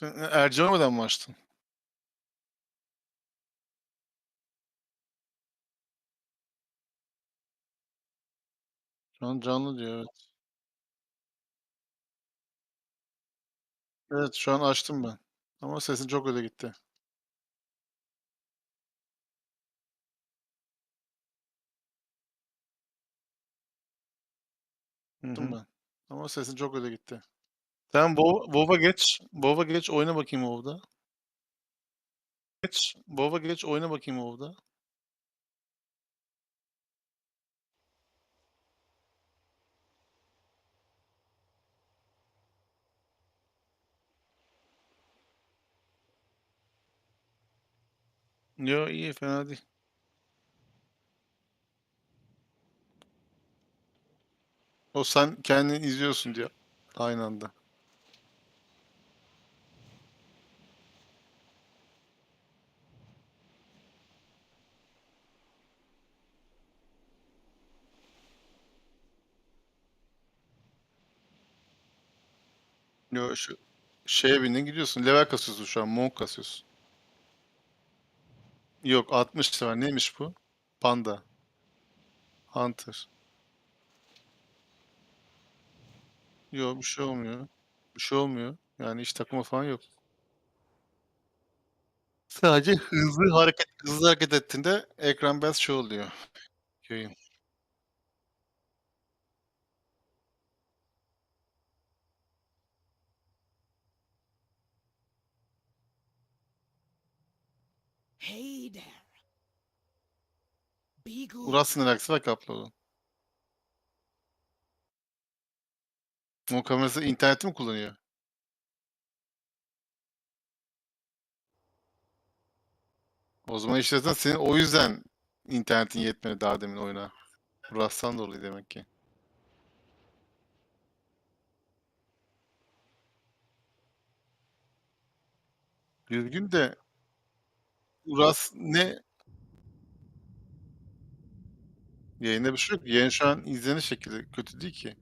Sen e Erciye'den mi açtın? Şu an canlı diyor, evet. Evet, şu an açtım ben ama sesin çok öne gitti. Hı Açtım hı. ben ama sesin çok öne gitti. Tamam, WoW WoW'a geç. WoW'a geç, oyna bakayım WoW'da. Geç, WoW'a geç, oyna bakayım WoW'da. Yo, iyi, fena değil. O sen kendin izliyorsun diyor aynı anda. Yo, şu şeye bindin gidiyorsun. Level kasıyorsun şu an, monk kasıyorsun. Yok, 60 level. Neymiş bu? Panda. Hunter. Yo, bir şey olmuyor. Bir şey olmuyor. Yani hiç takılma falan yok. Sadece hızlı hareket hızlı hareket ettiğinde ekran biraz şey oluyor, yayın. Alakası var ki upload'un. O kamerası interneti mi kullanıyor? O zaman işte senin o yüzden internetin yetmedi daha demin oyuna. Rust'tan dolayı demek ki. Düzgün de Rust ne Yayında bir şey yok. Yayın şu an izlenir şekilde kötü değil ki.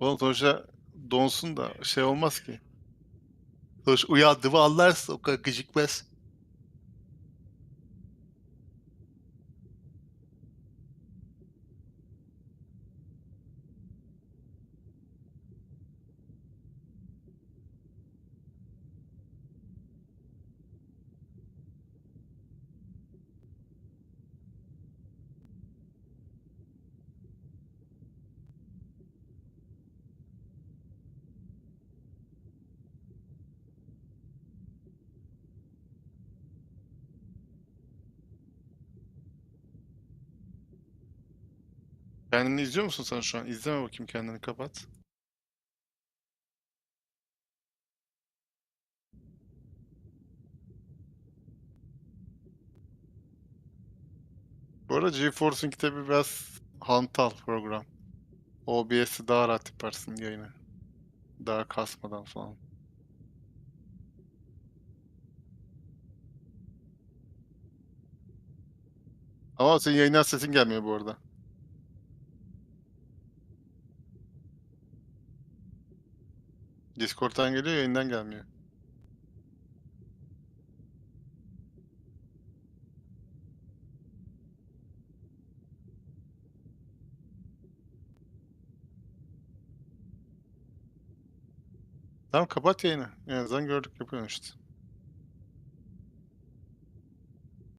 Oğlum sonuçta donsun da şey olmaz ki. Sonuçta uyandığımı anlarsın, o kadar gecikmez. Kendini izliyor musun sen şu an? İzleme bakayım kendini kapat. Bu arada GeForce'un kitabı biraz hantal program. OBS'i daha rahat yaparsın yayını. Daha kasmadan falan. Ama senin yayından sesin gelmiyor bu arada. Discord'dan geliyor, yayından gelmiyor. Tamam kapat yayını. En azından gördük yapıyorsun işte.